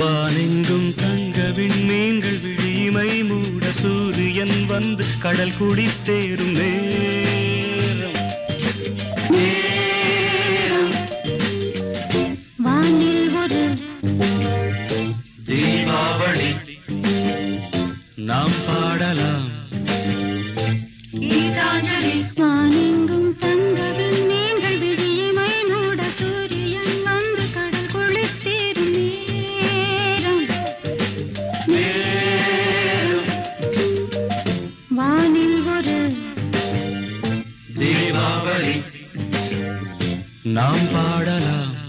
வானெங்கும் தங்க விண்மீன்கள் விழிமை மூட சூரியன் வந்து கடல் குடித்தேருமே தீபாவளி நாம் பாடலாம்.